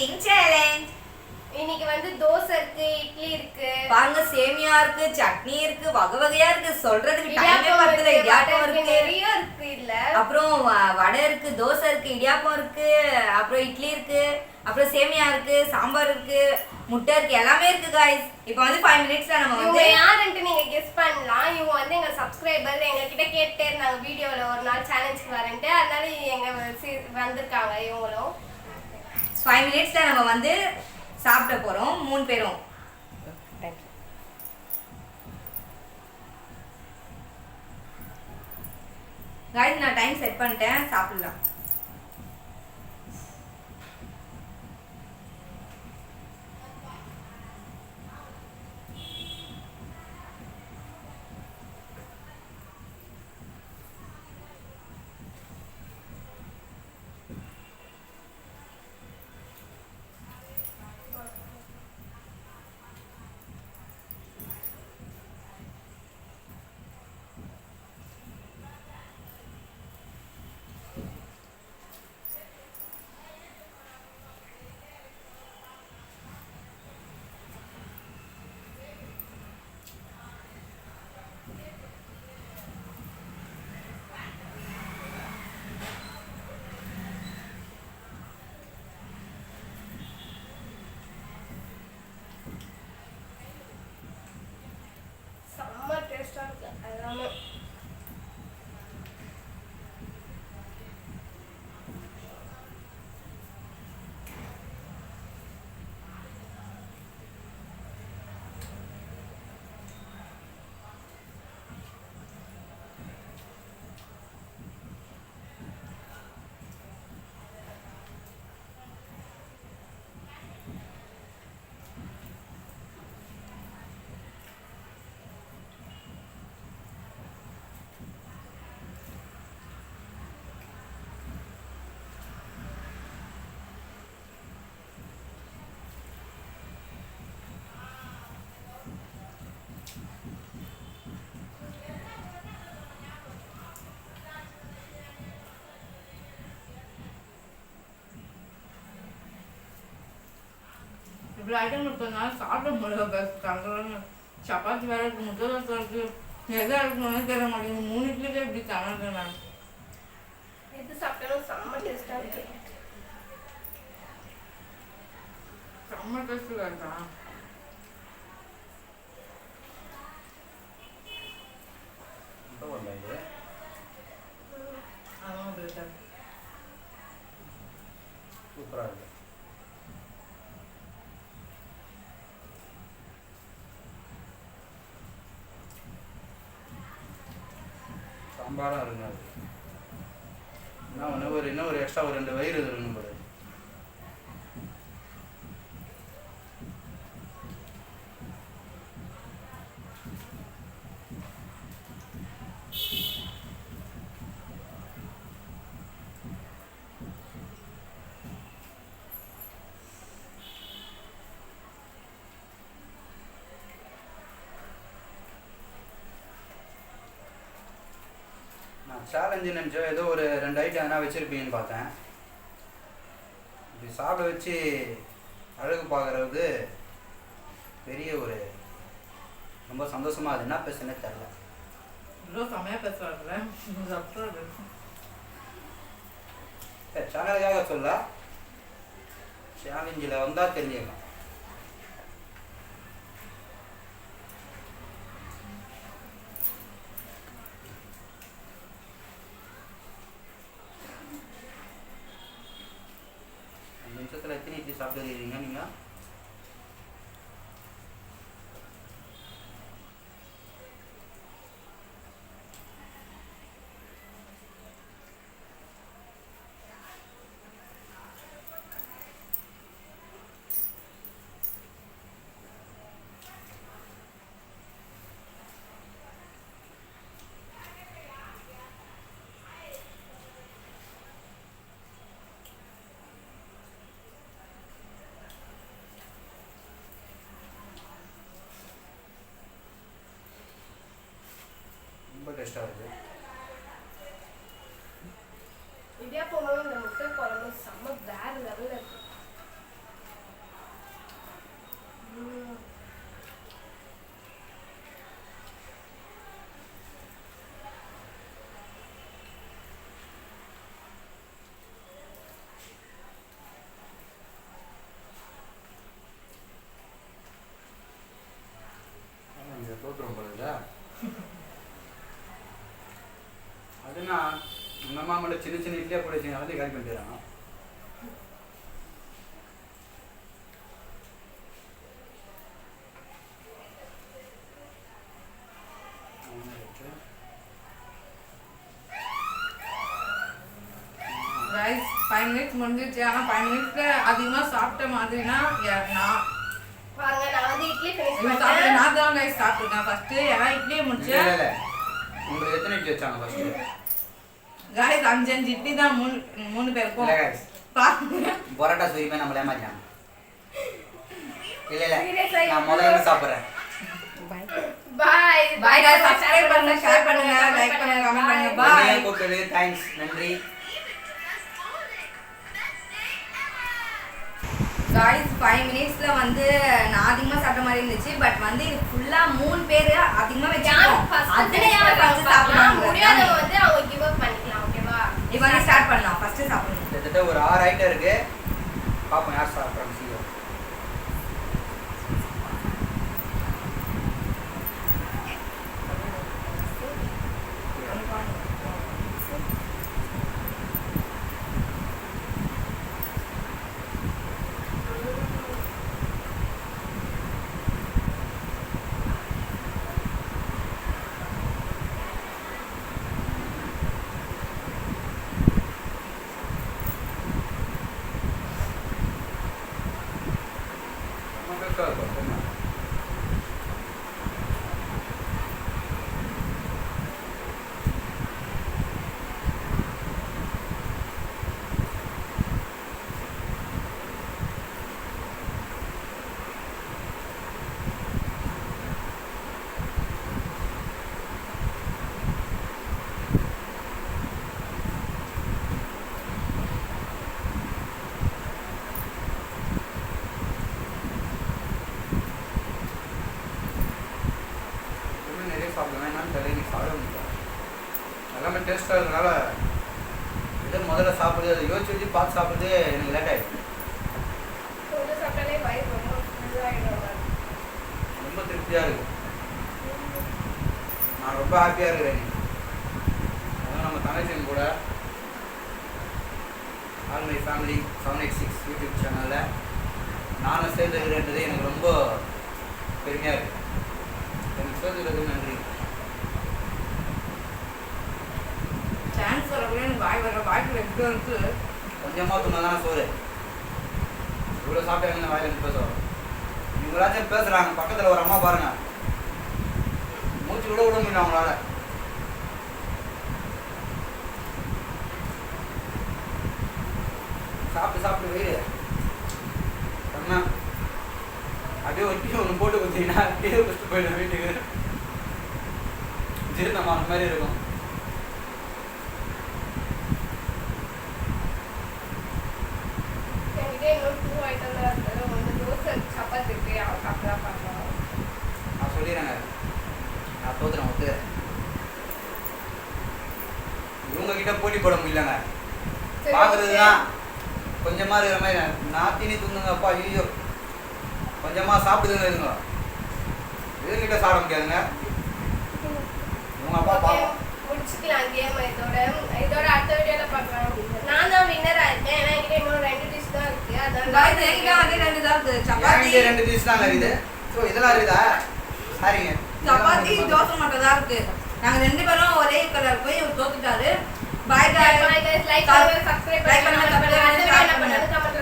Eating challenge இன்னைக்கு வந்து தோசை இருக்கு இட்லி இருக்கு. பாருங்க சேமியா இருக்கு சட்னி இருக்கு வகை வகையா இருக்கு. சொல்றதுக்கு டைமே பத்தல இடியாப்பம் இருக்கு நிறைய இருக்கு இல்ல. அப்புறம் வடை இருக்கு தோசை இருக்கு இடியாப்பம் இருக்கு அப்புறம் இட்லி இருக்கு அப்புறம் சேமியா இருக்கு சாம்பார் இருக்கு முட்டை இருக்கு எல்லாமே இருக்கு காய்ஸ் இப்போ வந்து ஃபைவ் மினிட்ஸ்ல நம்ம வந்து யாருன்ட்டு நீங்க கெஸ் பண்ணலாம். இவங்க வந்து எங்க சப்ஸ்கிரைபர் எங்க கிட்ட கேட்டே இருந்தாங்க வீடியோல ஒரு நாள் சேலஞ்சுக்கு வரேன்ட்டு. அதனால எங்க வந்திருக்காங்க இவங்களும். ஃபைவ் மினிட்ஸில் நம்ம வந்து சாப்பிட போகிறோம் மூணு பேரும். காய்ஸ் நான் டைம் செட் பண்ணிட்டேன். சாப்பிடலாம் செம்ம டேஸ்டா இருக்கு இப்படி ஐட்டம் இருக்கிறதுனால சாப்பிட முடியல பஸ் கலந்து சப்பாத்தி வேற இருக்கு முட்டை தோசை இருக்கு எதா இருக்கணும்னு தெரிய மாட்டேங்குது மூணு இட்லிக்கே இப்படி தமிழ்க்கு நான் எது சாப்பிட்டாலும் செம்ம டேஸ்டா இருக்கு செம்ம டேஸ்ட் வேண்டாம் முட்டை வரல இது அதுவும் பெருசாக சூப்பராக இருக்கு பாடம் இருக்காது என்ன ஒரு என்ன ஒரு எக்ஸ்ட்ரா ஒரு ரெண்டு வயிறு இருக்கணும் போல நான் சேலஞ்சு நினச்சோம் ஏதோ ஒரு ரெண்டு ஐட்டம் எதனா வச்சுருப்பீங்கன்னு பார்த்தேன். இப்படி சாப்பிட வச்சு அழகு பார்க்குறது பெரிய ஒரு ரொம்ப சந்தோஷமா அது. என்ன பேசுனே தெரில இவ்வளோ செம்மையாக சாப்பிட்றது சேனலுக்காக சொல்ல. சேலஞ்சில் வந்தால் தெரிஞ்சுக்கலாம். இட்லி டேஸ்ட்டாக இருக்குது இடியாப்பங்களும் இந்த முட்டை குழம்பு செம்ம வேறு லெவலில் இருக்கு தோற்றம் பண்ணுதா சின்ன சின்ன இட்லியாக போட்டு வச்சு வந்து காலி பண்ணிட்டுறாங்க ரைஸ் ஃபைவ் மினிட்ஸ் முடிஞ்சிருச்சு. ஆனால் ஃபைவ் மினிட்ஸ்ல அதிகமாக சாப்பிட்ட மாதிரினா நான் பாருங்க நான் வந்து இட்லி ஃபினிஷ் இவங்க சாப்பிட்டு பண்ணேன் நான் தான் ரைஸ் சாப்பிட்ருக்கேன் ஃபர்ஸ்ட் ஏன்னா இட்லியை முடிச்சு உங்களுக்கு எத்தனை இட்லி வச்சாங்க ஃபஸ்ட்டு ரைஸ் அஞ்சு அஞ்சு இட்லி தான் மூணு மூணு பேருக்கும் பரோட்டா சுயமே நம்மள ஏமாத்தினாங்க இல்லை இல்லை. நான் முதல்ல சாப்பிட்றேன். பாய் பாய் guys சப்ஸ்கிரைப் பண்ணுங்க ஷேர் பண்ணுங்க லைக் பண்ணுங்க கமெண்ட் பண்ணுங்க. பாய் கூப்பிட்டது தேங்க்ஸ் நன்றி. காய்ஸ் ஃபைவ் மினிட்ஸ்ல வந்து நான் அதிகமா சாப்பிட்ட மாதிரி இருந்துச்சு பட் வந்து இது ஃபுல்லா மூணு பேர் அதிகமா வச்சிருக்கோம். அதுல யார் ஃபர்ஸ்ட் ஓகேவா வந்து ஸ்டார்ட் பண்ணலாம். ஃபர்ஸ்ட் சாப்பிடணும். கிட்டத்தட்ட ஒரு ஆறு ஐட்டம் இருக்கு. பாப்போம் யார் சாப்பிட்றாங்க சீக்கிரம் ரொம்ப பெருசா இருக்கும், சரிண்ணா? எப்பவுமே நிறைய சாப்பிடுவேன் என்னன்னு தெரியல இன்னைக்கு சாப்பிட முடியல எல்லாமே டேஸ்ட்டாக இருக்கிறதுனால இதை முதல்ல சாப்பிடுது அதை யோசிச்சு வச்சு பார்த்து சாப்பிடுறது எனக்கு லேட் ஆகிடுச்சு ரொம்ப திருப்தியாக இருக்கு. நான் ரொம்ப ஹாப்பியாக இருக்கிறேன். அதான் நம்ம தங்கச்சியும் கூட all my family seven eight six YouTube சேனலில் நானும் சேர்ந்துருக்கிறேன்றது எனக்கு ரொம்ப பெருமையாக இருக்கு. எனக்கு சேர்ந்துக்கிறதுக்கு நன்றி வரக்குள்ள எனக்கு எப்படி இருக்கு கொஞ்சமாக துண்ணா தானே சோறு. இவ்வளோ சாப்பிட்டா வாயில் இருந்து பேசுவோம் இவங்களாச்சும் பேசுகிறாங்க பக்கத்தில் ஒரு அம்மா பாருங்க. மூச்சு விட விட முடியல அவங்களால. சாப்பிட்டு சாப்பிட்டு வெயில். அண்ணா அப்படியே ஒட்டி ஒன்று போட்டு கொடுத்தீங்கன்னா அப்படியே ஃபஸ்ட்டு வீட்டுக்கு. ஜீரணமான மாதிரி இருக்கும் என்கிட்ட இன்னும் டூ ஐட்டம் தான் இருக்குது ஒன்று தோசை சப்பாத்தி இருக்கு அவன் சாப்பிட்டா பார்க்கலாம் நான் சொல்லிடுறேங்க நான் தோத்துறேன் ஒத்துக்கிறேன் இவங்க கிட்ட போட்டி போட முடியலங்க. சரி, பார்க்கறது. தான் கொஞ்சமா இருக்கிற மாதிரி நான் தீனி துண்ணுங்க அப்பா ஐயோ கொஞ்சமா சாப்பிடுதுங்க இருங்க. இதுங்கிட்ட சாப்பிட முடியாதுங்க. இவங்க அப்பா பாவம். முடிச்சுக்கலாம் கேம் இதோட இதோட அடுத்த வீடியோல பார்க்கலாம். நான் தான் வின்னரா இருக்கேன். ஏன்னா என்கிட்ட இன்னும் ரெண்டு டிஷ் தான் இருக்கு. அதான் என்கிட்ட வந்து ரெண்டு தான் இருக்கு? சப்பாத்தி. ரெண்டு டிஷ் தாங்க இருக்குது. ஸோ இதெல்லாம் இருக்குதா? சரிங்க. சப்பாத்தி தோசை மட்டும் தான் இருக்கு. நாங்க ரெண்டு பேரும் ஒரே கலர் போய் தோத்துட்டாரு. பாய் guys, like பண்ணுங்க, Like பண்ணுங்க, பண்ணுங்க, என்ன